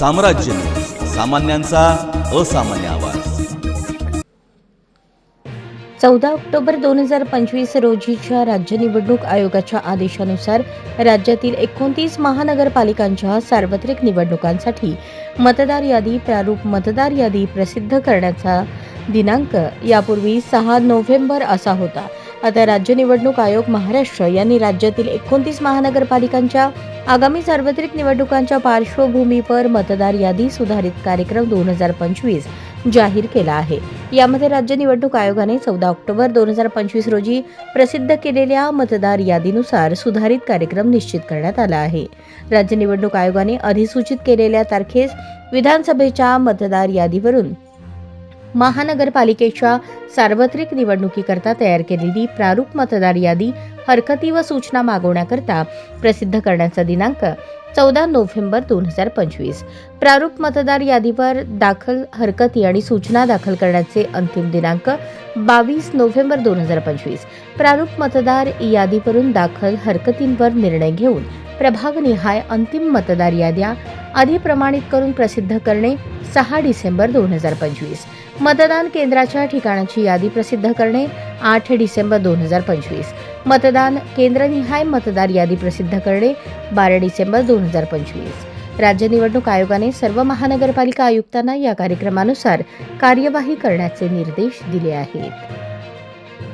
साम्राज्य. सामान्यांचा असामान्य आवाज. चौदा ऑक्टोबर दोन हजार पंचवीस रोजीच्या राज्य निवडणूक आयोगाच्या आदेशानुसार राज्यातील एकोणतीस महानगरपालिकांच्या सार्वत्रिक निवडणुकांसाठी मतदार यादी प्रारूप मतदार यादी प्रसिद्ध करण्याचा दिनांक यापूर्वी सहा नोव्हेंबर असा होता. आता राज्य निवडणूक आयोग महाराष्ट्र यांनी राज्यातील एकोणतीस महानगरपालिकांच्या आगामी सार्वत्रिक निवडणुकांच्या पार्श्वभूमीवर मतदार यादी सुधारित कार्यक्रम दोन हजार पंचवीस जाहीर केला आहे. यामध्ये राज्य निवडणूक आयोगाने चौदा ऑक्टोबर दोन हजार पंचवीस रोजी प्रसिद्ध केलेल्या मतदार यादीनुसार सुधारित कार्यक्रम निश्चित करण्यात आला आहे. राज्य निवडणूक आयोगाने अधिसूचित केलेल्या तारखेस विधानसभेच्या मतदार यादीवरून महानगरपालिकेच्या सार्वत्रिक निवडणुकीकरता तयार केलेली प्रारूप मतदार यादी हरकती व सूचना मागवण्याकरता प्रसिद्ध करण्याचा दिनांक चौदा नोव्हेंबर दोन हजार पंचवीस. प्रारूप मतदार यादीवर दाखल हरकती आणि सूचना दाखल करण्याचे अंतिम दिनांक बावीस नोव्हेंबर दोन हजार पंचवीस. प्रारूप मतदार यादीवरून दाखल हरकतींवर निर्णय घेऊन प्रभागनिहाय अंतिम मतदार याद्या आधी प्रमाणित करून प्रसिद्ध करणे सहा डिसेंबर दोन हजार पंचवीस. मतदान केंद्राच्या ठिकाणाची यादी प्रसिद्ध करणे आठ डिसेंबर दोन हजार पंचवीस. मतदान केंद्रनिहाय मतदार यादी प्रसिद्ध करणे बारा डिसेंबर दोन हजार पंचवीस. राज्य निवडणूक आयोगाने सर्व महानगरपालिका आयुक्तांना या कार्यक्रमानुसार कार्यवाही करण्याचे निर्देश दिले आहेत.